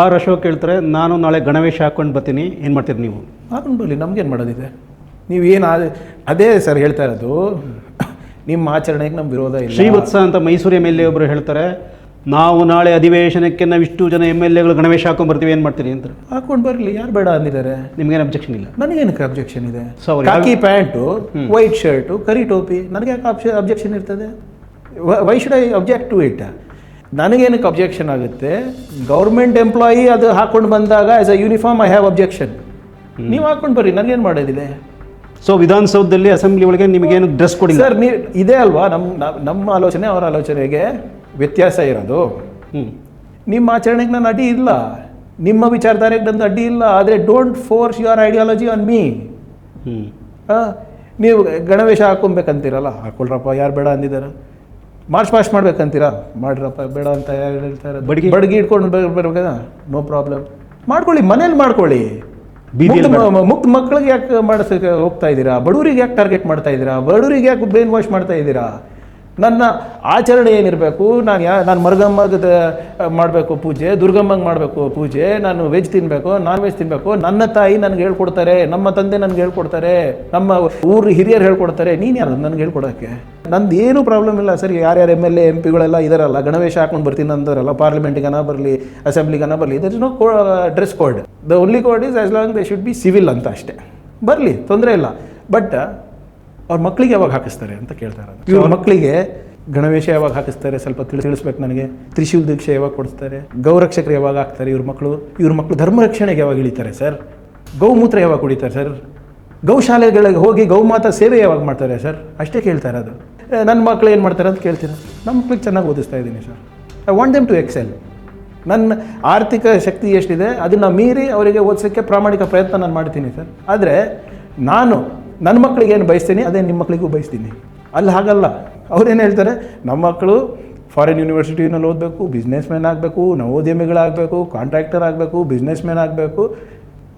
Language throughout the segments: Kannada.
ಆರ್ ಅಶೋಕ್ ಹೇಳ್ತಾರೆ ನಾನು ನಾಳೆ ಗಣವೇಶ ಹಾಕೊಂಡು ಬರ್ತೀನಿ ಏನು ಮಾಡ್ತೀರಿ ನೀವು? ಹಾಕೊಂಡು ಬರಲಿ ನಮ್ಗೇನು ಮಾಡೋದಿದೆ? ನೀವು ಏನು ಅದೇ ಸರ್ ಹೇಳ್ತಾ ಇರೋದು ನಿಮ್ಮ ಆಚರಣೆಗೆ ನಮ್ಮ ವಿರೋಧ ಇಲ್ಲ. ಶ್ರೀವತ್ಸ ಅಂತ ಮೈಸೂರು ಎಂ ಎಲ್ ಎ ಒಬ್ಬರು ಹೇಳ್ತಾರೆ ನಾವು ನಾಳೆ ಅಧಿವೇಶನಕ್ಕೆ ನಾವು ಇಷ್ಟು ಜನ ಎಂ ಎಲ್ ಎಗಳು ಗಣವೇಶ ಹಾಕೊಂಡು ಬರ್ತೀವಿ ಏನು ಮಾಡ್ತೀರಿ? ಅಂತ ಹಾಕೊಂಡು ಬರಲಿ ಯಾರು ಬೇಡ ಅಂದಿದ್ದಾರೆ? ನಿಮಗೇನು ಅಬ್ಜೆಕ್ಷನ್ ಇಲ್ಲ? ನನಗೇನಕ್ಕೆ ಅಬ್ಜೆಕ್ಷನ್ ಇದೆ? ಕಾಕಿ ಪ್ಯಾಂಟು ವೈಟ್ ಶರ್ಟು ಕರಿ ಟೋಪಿ ನನಗೆ ಯಾಕೆ ಅಬ್ಜೆಕ್ಷನ್ ಇರ್ತದೆ? Why should I object to it ನನಗೇನಕ್ಕೆ objection ಆಗುತ್ತೆ? ಗೌರ್ಮೆಂಟ್ ಎಂಪ್ಲಾಯಿ ಅದು ಹಾಕೊಂಡು ಬಂದಾಗ as a uniform I have objection ನೀವು ಹಾಕೊಂಡು ಬರ್ರಿ ನನಗೇನು ಮಾಡೋದಿದೆ? ಸೊ ವಿಧಾನಸೌಧದಲ್ಲಿ ಅಸೆಂಬ್ಲಿ ಒಳಗೆ ನಿಮಗೇನು ಡ್ರೆಸ್ ಕೊಡಿ ಸರ್ ನೀವು ಇದೇ ಅಲ್ವಾ? ನಮ್ಮ ನ- ನಮ್ಮ ಆಲೋಚನೆ ಅವರ ಆಲೋಚನೆಗೆ ವ್ಯತ್ಯಾಸ ಇರೋದು. ಹ್ಞೂ ನಿಮ್ಮ ಆಚರಣೆಗೆ ನಾನು ಅಡ್ಡಿ ಇಲ್ಲ. ನಿಮ್ಮ ವಿಚಾರಧಾರೆಗೆ ನಂದು ಅಡ್ಡಿ ಇಲ್ಲ. ಆದರೆ don't force your ideology on me ಹ್ಞೂ ನೀವು ಗಣವೇಶ ಹಾಕೊಬೇಕಂತೀರಲ್ಲ? ಹಾಕೊಳ್ರಪ್ಪ ಯಾರು ಬೇಡ ಅಂದಿದ್ದಾರೆ. ಮಾರ್ಚ್ ಪಾಸ್ಟ್ ಮಾಡ್ಬೇಕಂತೀರಾ? ಮಾಡ್ರಪ್ಪ ಬೇಡ ಅಂತ ಯಾರು ಹೇಳ್ತಾ ಇರೋದು. ಬಡ್ಗಿ? ಬಡ್ಗಿ ಇಟ್ಕೊಂಡು ಬರ್ಬೇಕಾ? ನೋ ಪ್ರಾಬ್ಲಮ್ ಮಾಡ್ಕೊಳ್ಳಿ ಮನೇಲಿ ಮಾಡ್ಕೊಳ್ಳಿ. ಬೀದಿ ಮುಕ್ತ ಮಕ್ಕಳಿಗೆ ಯಾಕೆ ಮಾಡಿಸೋಕೆ ಹೋಗ್ತಾ ಇದ್ದೀರಾ? ಬಡವರಿಗೆ ಯಾಕೆ ಟಾರ್ಗೆಟ್ ಮಾಡ್ತಾ ಇದ್ದೀರಾ? ಬಡವರಿಗೆ ಯಾಕೆ ಬ್ರೈನ್ ವಾಶ್ ಮಾಡ್ತಾ ಇದ್ದೀರಾ? ನನ್ನ ಆಚರಣೆ ಏನಿರಬೇಕು, ನಾನು ಯಾ, ನಾನು ಮರುಗಮ್ಮಗದ ಮಾಡಬೇಕು ಪೂಜೆ, ದುರ್ಗಮ್ಮಂಗೆ ಮಾಡಬೇಕು ಪೂಜೆ, ನಾನು ವೆಜ್ ತಿನ್ನಬೇಕು ನಾನ್ ವೆಜ್ ತಿನ್ನಬೇಕು ನನ್ನ ತಾಯಿ ನನಗೆ ಹೇಳ್ಕೊಡ್ತಾರೆ, ನಮ್ಮ ತಂದೆ ನನಗೆ ಹೇಳ್ಕೊಡ್ತಾರೆ, ನಮ್ಮ ಊರು ಹಿರಿಯರು ಹೇಳ್ಕೊಡ್ತಾರೆ, ನೀನು ಯಾರು ನನಗೆ ಹೇಳ್ಕೊಡೋಕ್ಕೆ? ನಂದು ಏನೂ ಪ್ರಾಬ್ಲಮ್ ಇಲ್ಲ ಸರಿ, ಯಾರ್ಯಾರು ಎಂ ಎಲ್ ಎ ಎಂ ಪಿಗಳೆಲ್ಲ ಇದರಲ್ಲ, ಗಣವೇಶ ಹಾಕೊಂಡು ಬರ್ತೀನಿ ಅಂದವರಲ್ಲ ಪಾರ್ಲಿಮೆಂಟಿಗನ ಬರಲಿ ಅಸೆಂಬ್ಲಿಗನ ಬರಲಿ there is no dress code the only code is as long they should be civil ಅಂತ ಅಷ್ಟೇ. ಬರಲಿ, ತೊಂದರೆ ಇಲ್ಲ. ಬಟ್ ಅವ್ರ ಮಕ್ಕಳಿಗೆ ಯಾವಾಗ ಹಾಕಿಸ್ತಾರೆ ಅಂತ ಕೇಳ್ತಾ ಇರೋದು. ಇವ್ರ ಮಕ್ಕಳಿಗೆ ಗಣವೇಶ ಯಾವಾಗ ಹಾಕಿಸ್ತಾರೆ? ಸ್ವಲ್ಪ ತಿಳಿ ತಿಳಿಸ್ಬೇಕು ನನಗೆ. ತ್ರಿಶೂಲ್ ದೀಕ್ಷೆ ಯಾವಾಗ ಕೊಡಿಸ್ತಾರೆ? ಗೌರಕ್ಷಕರು ಯಾವಾಗ ಹಾಕ್ತಾರೆ ಇವ್ರ ಮಕ್ಕಳು ಇವ್ರ ಮಕ್ಕಳು ಧರ್ಮ ರಕ್ಷಣೆಗೆ ಯಾವಾಗ ಇಳಿತಾರೆ ಸರ್? ಗೌಮೂತ್ರ ಯಾವಾಗ ಕುಡಿತಾರೆ ಸರ್? ಗೌಶಾಲೆಗಳಿಗೆ ಹೋಗಿ ಗೌಮಾತಾ ಸೇವೆ ಯಾವಾಗ ಮಾಡ್ತಾರೆ ಸರ್? ಅಷ್ಟೇ ಕೇಳ್ತಾ ಅದು ನನ್ನ ಮಕ್ಕಳು ಏನು ಮಾಡ್ತಾರೆ ಅಂತ ಕೇಳ್ತೀರ? ನಮ್ಮ ಮಕ್ಳಿಗೆ ಚೆನ್ನಾಗಿ ಓದಿಸ್ತಾ ಇದ್ದೀನಿ sir. I want them to excel ನನ್ನ ಆರ್ಥಿಕ ಶಕ್ತಿ ಎಷ್ಟಿದೆ ಅದನ್ನು ಮೀರಿ ಅವರಿಗೆ ಓದಿಸೋಕ್ಕೆ ಪ್ರಾಮಾಣಿಕ ಪ್ರಯತ್ನ ನಾನು ಮಾಡ್ತೀನಿ ಸರ್. ಆದರೆ ನಾನು ನನ್ನ ಮಕ್ಕಳಿಗೆ ಏನು ಬಯಸ್ತೀನಿ, ಅದೇ ನಿಮ್ಮ ಮಕ್ಕಳಿಗೂ ಬಯಸ್ತೀನಿ. ಅಲ್ಲಿ ಹಾಗಲ್ಲ. ಅವ್ರೇನು ಹೇಳ್ತಾರೆ, ನಮ್ಮ ಮಕ್ಕಳು ಫಾರಿನ್ ಯೂನಿವರ್ಸಿಟಿನಲ್ಲಿ ಓದಬೇಕು ಬಿಸ್ನೆಸ್ ಮ್ಯಾನ್ ಆಗಬೇಕು ನವೋದ್ಯಮಿಗಳಾಗಬೇಕು ಕಾಂಟ್ರಾಕ್ಟರ್ ಆಗಬೇಕು ಬಿಸ್ನೆಸ್ ಮ್ಯಾನ್ ಆಗಬೇಕು.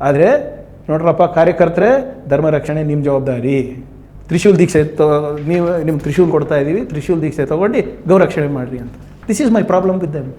ಆದರೆ, ನೋಡ್ರಪ್ಪ ಕಾರ್ಯಕರ್ತರೆ, ಧರ್ಮ ರಕ್ಷಣೆ ನಿಮ್ಮ ಜವಾಬ್ದಾರಿ. ತ್ರಿಶೂಲ್ ದೀಕ್ಷೆ ತೊ, ನೀವು, ನಿಮ್ಗೆ ತ್ರಿಶೂಲ್ ಕೊಡ್ತಾ ಇದ್ದೀವಿ ತ್ರಿಶೂಲ್ ದೀಕ್ಷೆ ತೊಗೊಂಡು ಗೌರಕ್ಷಣೆ ಮಾಡಿರಿ ಅಂತ. This is my problem with them